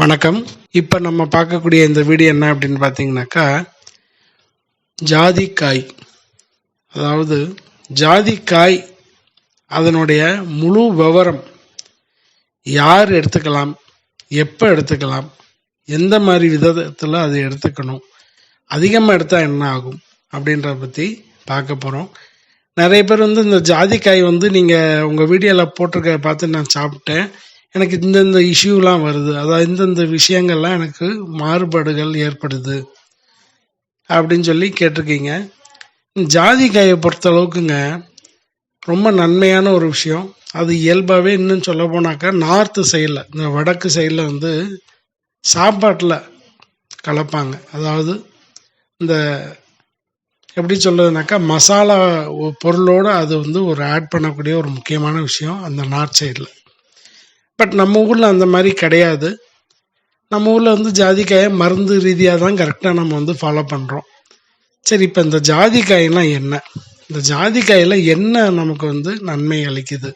வணக்கம். இப்போ நம்ம பார்க்கக்கூடிய இந்த வீடியோ என்ன அப்படின்னு பார்த்தீங்கன்னாக்கா ஜாதிக்காய். அதாவது ஜாதிக்காய் அதனுடைய முழு விவரம் யார் எடுத்துக்கலாம் எப்போ எடுத்துக்கலாம் எந்த மாதிரி விதத்தில் அதை எடுத்துக்கணும் அதிகமாக எடுத்தால் என்ன ஆகும் அப்படின்றத பற்றி பார்க்க போகிறோம் நிறைய பேர் வந்து இந்த ஜாதிக்காய் வந்து நீங்கள் உங்கள் வீடியோவில் போட்டிருக்க பார்த்து நான் சாப்பிட்டேன். எனக்கு இந்தந்த இஷ்யூலாம் வருது. அதாவது இந்தந்த விஷயங்கள்லாம் எனக்கு மாறுபாடுகள் ஏற்படுது அப்படின்னு சொல்லி கேட்டிருக்கீங்க. ஜாதிக்காயை பொறுத்த அளவுக்குங்க ரொம்ப நன்மையான ஒரு விஷயம். அது இயல்பாகவே இன்னும் சொல்ல போனாக்கா நார்த்து சைடில் இந்த வடக்கு சைடில் வந்து சாப்பாட்டில் கலப்பாங்க. அதாவது இந்த எப்படி சொல்கிறதுனாக்கா மசாலா பொருளோடு அது வந்து ஒரு ஆட் பண்ணக்கூடிய ஒரு முக்கியமான விஷயம் அந்த நார்த் சைடில் பட் நம்ம ஊரில் அந்த மாதிரி கிடையாது. நம்ம ஊரில் வந்து ஜாதிக்காயை மருந்து ரீதியாக தான் கரெக்டாக நம்ம வந்து ஃபாலோ பண்ணுறோம் சரி இப்போ இந்த ஜாதிக்காயெல்லாம் என்ன? இந்த ஜாதிக்காயில் என்ன நமக்கு வந்து நன்மை அளிக்குது?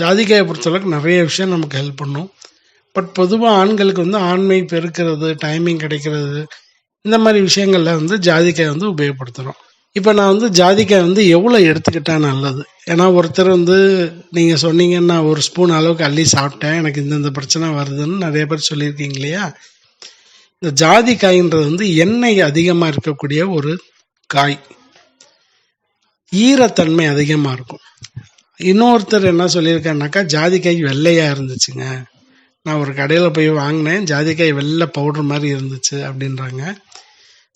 ஜாதிக்காயை பொறுத்தளவுக்கு நிறைய விஷயம் நமக்கு ஹெல்ப் பண்ணும். பட் பொதுவாக ஆண்களுக்கு வந்து ஆண்மை பெருக்கிறது டைமிங் கிடைக்கிறது இந்த மாதிரி விஷயங்களில் வந்து ஜாதிக்காய் வந்து உபயோகப்படுத்துகிறோம் இப்போ நான் வந்து ஜாதிக்காய் வந்து எவ்வளோ எடுத்துக்கிட்டா நல்லது? ஏன்னா ஒருத்தர் வந்து நீங்கள் சொன்னீங்கன்னா ஒரு ஸ்பூன் அளவுக்கு அள்ளி சாப்பிட்டேன். எனக்கு இந்தந்த பிரச்சனை வருதுன்னு நிறைய பேர் சொல்லியிருக்கீங்க இல்லையா? இந்த ஜாதிக்காய்ன்றது வந்து எண்ணெய் அதிகமாக இருக்கக்கூடிய ஒரு காய். ஈரத்தன்மை அதிகமாக இருக்கும். இன்னொருத்தர் என்ன சொல்லியிருக்காருனாக்கா ஜாதிக்காய் வெள்ளையாக இருந்துச்சுங்க. நான் ஒரு கடையில் போய் வாங்கினேன். ஜாதிக்காய் வெள்ளை பவுடர் மாதிரி இருந்துச்சு அப்படின்றாங்க.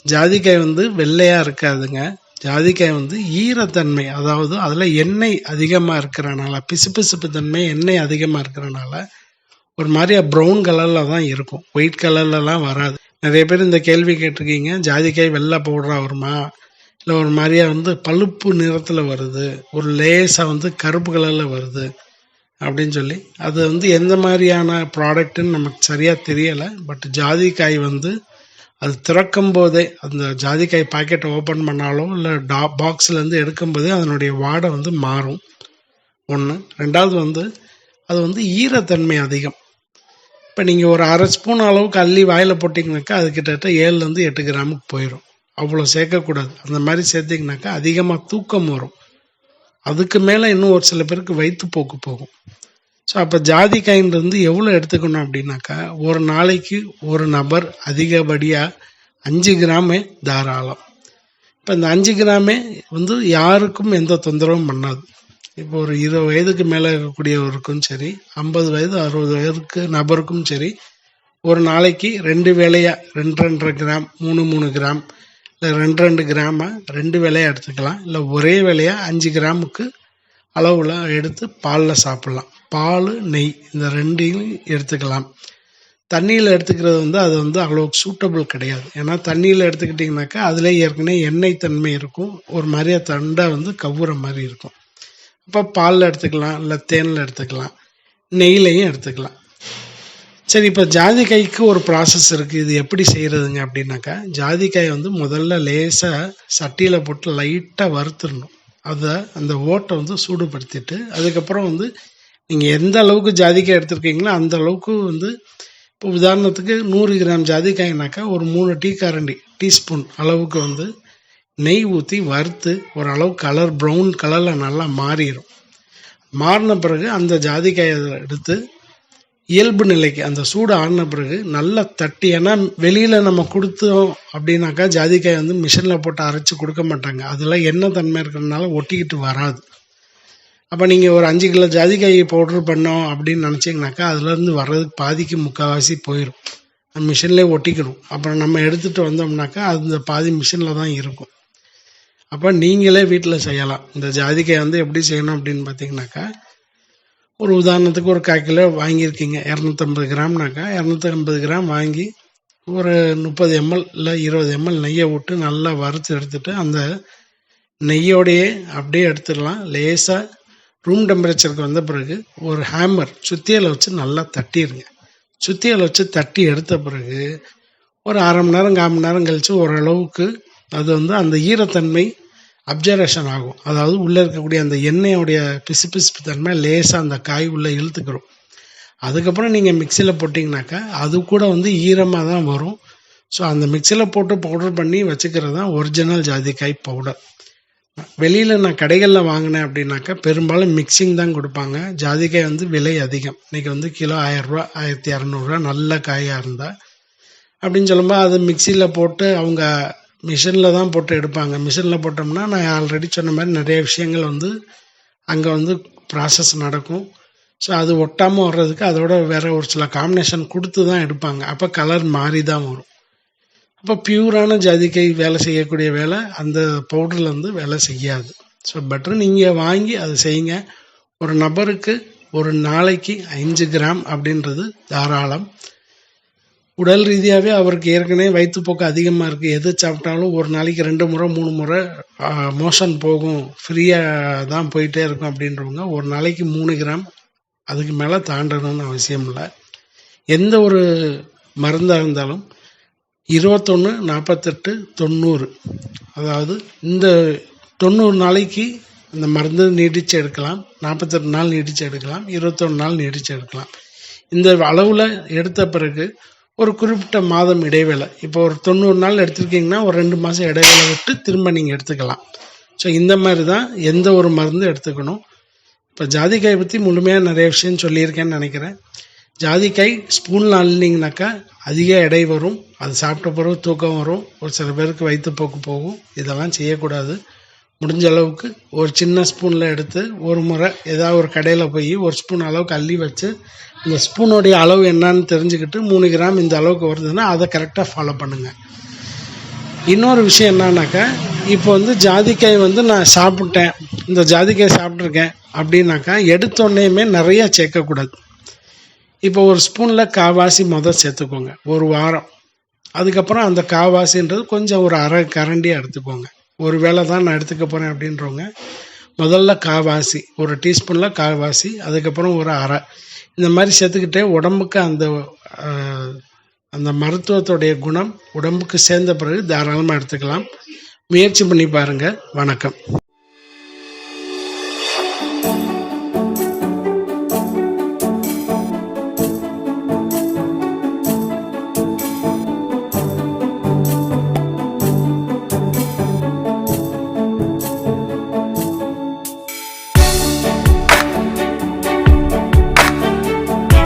ஜாதிக்காய் வந்து வெள்ளையாக இருக்காதுங்க. ஜாதிக்காய் வந்து ஈரத்தன்மை அதாவது அதில் எண்ணெய் அதிகமாக இருக்கிறனால பிசுபிசுப்பு தன்மை எண்ணெய் அதிகமாக இருக்கிறனால ஒரு மாதிரியா ப்ரௌன் கலரில் தான் இருக்கும். ஒயிட் கலர்லலாம் வராது. நிறைய பேர் இந்த கேள்வி கேட்டிருக்கீங்க ஜாதிக்காய் வெள்ளை பவுடராக வருமா? இல்லை ஒரு மாதிரியா வந்து பழுப்பு நிறத்தில் வருது ஒரு லேசாக வந்து கருப்பு கலரில் வருது அப்படின்னு சொல்லி. அது வந்து எந்த மாதிரியான ப்ராடக்ட்டுன்னு நமக்கு சரியாக தெரியலை பட் ஜாதிக்காய் வந்து அது திறக்கும் போதே அந்த ஜாதிக்காய் பாக்கெட்டை ஓப்பன் பண்ணாலோ இல்லை டா பாக்ஸ்லேருந்து எடுக்கும்போதே அதனுடைய வாடை வந்து மாறும். ஒன்று ரெண்டாவது வந்து அது வந்து ஈரத்தன்மை அதிகம். இப்போ நீங்கள் ஒரு அரை ஸ்பூன் அளவுக்கு அள்ளி வாயில் போட்டிங்கனாக்கா அது கிட்டத்தட்ட ஏழுலேருந்து எட்டு கிராமுக்கு போயிடும் அவ்வளோ சேர்க்கக்கூடாது. அந்த மாதிரி சேர்த்திங்கனாக்கா அதிகமாக தூக்கம் வரும். அதுக்கு மேலே இன்னும் ஒரு சில பேருக்கு வயிற்றுப்போக்கு போகும். ஸோ அப்போ ஜாதிக்காயின்றது வந்து எவ்வளோ எடுத்துக்கணும் அப்படின்னாக்கா ஒரு நாளைக்கு ஒரு நபர் அதிகப்படியாக அஞ்சு கிராமே தாராளம். இப்போ இந்த அஞ்சு கிராமே வந்து யாருக்கும் எந்த தொந்தரவும் பண்ணாது. இப்போ ஒரு இருபது வயதுக்கு மேலே இருக்கக்கூடியவருக்கும் சரி ஐம்பது வயது அறுபது வயதுக்கு நபருக்கும் சரி ஒரு நாளைக்கு ரெண்டு வேலையாக ரெண்டு ரெண்டரை கிராம் மூணு மூணு கிராம் இல்லை ரெண்டு ரெண்டு கிராமாக ரெண்டு வேலையாக எடுத்துக்கலாம். இல்லை ஒரே வேலையாக அஞ்சு கிராமுக்கு அளவில் எடுத்து பாலில் சாப்பிட்லாம். பால் நெய் இந்த ரெண்டையும் எடுத்துக்கலாம். தண்ணியில் எடுத்துக்கிறது வந்து அது வந்து அவ்வளோ சூட்டபிள் கிடையாது. ஏன்னா தண்ணியில் எடுத்துக்கிட்டிங்கனாக்கா அதில் ஏற்கனவே எண்ணெய் தன்மை இருக்கும். ஒரு மாதிரியா தண்டை வந்து கவ்வுற மாதிரி இருக்கும். அப்போ பாலில் எடுத்துக்கலாம் இல்லை தேனில் எடுத்துக்கலாம். நெய்லையும் எடுத்துக்கலாம். சரி இப்போ ஜாதிக்காய்க்கு ஒரு ப்ராசஸ் இருக்குது இது எப்படி செய்கிறதுங்க அப்படின்னாக்கா ஜாதிக்காய் வந்து முதல்ல லேசாக சட்டியில் போட்டு லைட்டாக வறுத்துடணும். அதை அந்த ஓட்டை வந்து சூடுபடுத்திட்டு அதுக்கப்புறம் வந்து நீங்கள் எந்த அளவுக்கு ஜாதிக்காய் எடுத்துருக்கீங்களோ அந்த அளவுக்கு வந்து இப்போ உதாரணத்துக்கு நூறு கிராம் ஜாதிக்காய்னாக்கா ஒரு மூணு டீ கரண்டி டீஸ்பூன் அளவுக்கு வந்து நெய் ஊற்றி வறுத்து ஓரளவு கலர் ப்ரௌன் கலரில் நல்லா மாறிடும் மாறின பிறகு அந்த ஜாதிக்காயை எடுத்து இயல்பு நிலைக்கு அந்த சூடு ஆன பிறகு நல்லா தட்டி ஏன்னா வெளியில் நம்ம கொடுத்தோம் அப்படின்னாக்கா ஜாதிக்காய் வந்து மிஷினில் போட்டு அரைச்சி கொடுக்க மாட்டாங்க. அதில் எண்ணெய் தன்மை இருக்கிறதுனால ஒட்டிக்கிட்டு வராது. அப்போ நீங்கள் ஒரு அஞ்சு கிலோ ஜாதிக்காய் பவுட்ரு பண்ணோம் அப்படின்னு நினச்சிங்கனாக்கா அதுலேருந்து வர்றதுக்கு பாதிக்கு முக்கால்வாசி போயிடும் மிஷின்லேயே ஒட்டிக்கணும் அப்புறம் நம்ம எடுத்துகிட்டு வந்தோம்னாக்கா அந்த பாதி மிஷினில் தான் இருக்கும். அப்போ நீங்களே வீட்டில் செய்யலாம். இந்த ஜாதிக்காய் வந்து எப்படி செய்யணும் அப்படின்னு பார்த்தீங்கன்னாக்கா ஒரு உதாரணத்துக்கு ஒரு கால் கிலோ வாங்கியிருக்கீங்க. இரநூத்தம்பது கிராம்னாக்கா இரநூத்தம்பது கிராம் வாங்கி ஒரு முப்பது எம்எல் இல்லை இருபது எம்எல் நெய்யை விட்டு நல்லா வறுத்து எடுத்துட்டு அந்த நெய்யோடையே அப்படியே எடுத்துடலாம். லேசாக ரூம் டெம்பரேச்சருக்கு வந்த பிறகு ஒரு ஹேமர் சுத்தியலை வச்சு நல்லா தட்டிடுங்க சுத்தியலை வச்சு தட்டி எடுத்த பிறகு ஒரு அரை மணி நேரம் கால் மணி நேரம் கழித்து ஓரளவுக்கு அது வந்து அந்த ஈரத்தன்மை அப்சர்வேஷன் ஆகும். அதாவது உள்ளே இருக்கக்கூடிய அந்த எண்ணெயோடைய பிசுபிசுப்பு தன்மை லேசாக அந்த காய் உள்ளே இழுத்துக்கிறோம் அதுக்கப்புறம் நீங்கள் மிக்சியில் போட்டிங்கனாக்கா அது கூட வந்து ஈரமாக தான் வரும். ஸோ அந்த மிக்சியில் போட்டு பவுடர் பண்ணி வச்சுக்கிறது தான் ஒரிஜினல் ஜாதிக்காய் பவுடர் வெளியில் நான் கடைகளில் வாங்கினேன் அப்படின்னாக்கா பெரும்பாலும் மிக்சிங் தான் கொடுப்பாங்க. ஜாதிக்காய் வந்து விலை அதிகம். இன்றைக்கி வந்து கிலோ ஆயிரரூவா ஆயிரத்தி இரநூறுவா நல்ல காயாக இருந்தால் அப்படின்னு சொல்லும்போது அது மிக்சியில் போட்டு அவங்க மிஷினில் தான் போட்டு எடுப்பாங்க. மிஷினில் போட்டோம்னா நான் ஆல்ரெடி சொன்ன மாதிரி நிறைய விஷயங்கள் வந்து அங்கே வந்து ப்ராசஸ் நடக்கும். ஸோ அது ஒட்டாமல் வர்றதுக்கு அதோட வேற ஒரு சில காம்பினேஷன் கொடுத்து தான் எடுப்பாங்க. அப்போ கலர் மாறி தான் வரும். அப்போ பியூரான ஜாதிக்கை வேலை செய்யக்கூடிய வேலை அந்த பவுடரில் வந்து வேலை செய்யாது. ஸோ பெட்டர் நீங்கள் வாங்கி அதை செய்யுங்க. ஒரு நபருக்கு ஒரு நாளைக்கு அஞ்சு கிராம் அப்படின்றது தாராளம். உடல் ரீதியாகவே அவருக்கு ஏற்கனவே வயிற்றுப்போக்கு அதிகமாக இருக்குது எது சாப்பிட்டாலும் ஒரு நாளைக்கு ரெண்டு முறை மூணு முறை மோஷன் போகும். ஃப்ரீயாக தான் போயிட்டே இருக்கும் அப்படின்றவங்க ஒரு நாளைக்கு மூணு கிராம் அதுக்கு மேலே தாண்டணும்னு அவசியம் இல்லை. எந்த ஒரு மருந்தாக இருந்தாலும் இருபத்தொன்று நாற்பத்தெட்டு தொண்ணூறு. அதாவது இந்த தொண்ணூறு நாளைக்கு இந்த மருந்து நீடித்து எடுக்கலாம். நாற்பத்தெட்டு நாள் நீடித்து எடுக்கலாம். இருபத்தொன்று நாள் நீடித்து எடுக்கலாம். இந்த அளவில் எடுத்த பிறகு ஒரு குறிப்பிட்ட மாதம் இடைவேளை. இப்போ ஒரு தொண்ணூறு நாள் எடுத்திருக்கீங்கன்னா ஒரு ரெண்டு மாதம் இடைவேளை விட்டு திரும்ப நீங்கள் எடுத்துக்கலாம். ஸோ இந்த மாதிரி தான் எந்த ஒரு மருந்து எடுத்துக்கணும். இப்போ ஜாதிக்காய் பற்றி முழுமையாக நிறைய விஷயம் சொல்லியிருக்கேன்னு நினைக்கிறேன். ஜாதிக்காய் ஸ்பூனில் அள்ளினீங்கனாக்கா அதிக எடை வரும் அது சாப்பிட்ட பிறகு தூக்கம் வரும் ஒரு சில பேருக்கு வயிற்றுப்போக்கு போகும் இதெல்லாம் செய்யக்கூடாது. முடிஞ்ச அளவுக்கு ஒரு சின்ன ஸ்பூனில் எடுத்து ஒரு முறை ஏதாவது ஒரு கடையில் போய் ஒரு ஸ்பூன் அளவுக்கு அள்ளி வச்சு இந்த ஸ்பூனுடைய அளவு என்னன்னு தெரிஞ்சுக்கிட்டு மூணு கிராம் இந்த அளவுக்கு வருதுன்னா அதை கரெக்டாக ஃபாலோ பண்ணுங்கள் இன்னொரு விஷயம் என்னன்னாக்கா இப்போ வந்து ஜாதிக்காய் வந்து நான் சாப்பிட்டேன். இந்த ஜாதிக்காய் சாப்பிட்ருக்கேன் அப்படின்னாக்கா எடுத்தோடனேயுமே நிறையா சேர்க்கக்கூடாது. இப்போ ஒரு ஸ்பூனில் காவாசி மொதல் சேர்த்துக்கோங்க. ஒரு வாரம். அதுக்கப்புறம் அந்த காவாசின்றது கொஞ்சம் ஒரு அரை கரண்டியாக எடுத்துக்கோங்க. ஒரு வேளை தான் நான் எடுத்துக்க போகிறேன் அப்படின்றவங்க முதல்ல காவாசி ஒரு டீஸ்பூனில் காவாசி அதுக்கப்புறம் ஒரு அரை. இந்த மாதிரி சேர்த்துக்கிட்டே உடம்புக்கு அந்த அந்த மருத்துவத்துடைய குணம் உடம்புக்கு சேர்ந்த பிறகு தாராளமாக எடுத்துக்கலாம். முயற்சி பண்ணி பாருங்கள் வணக்கம்.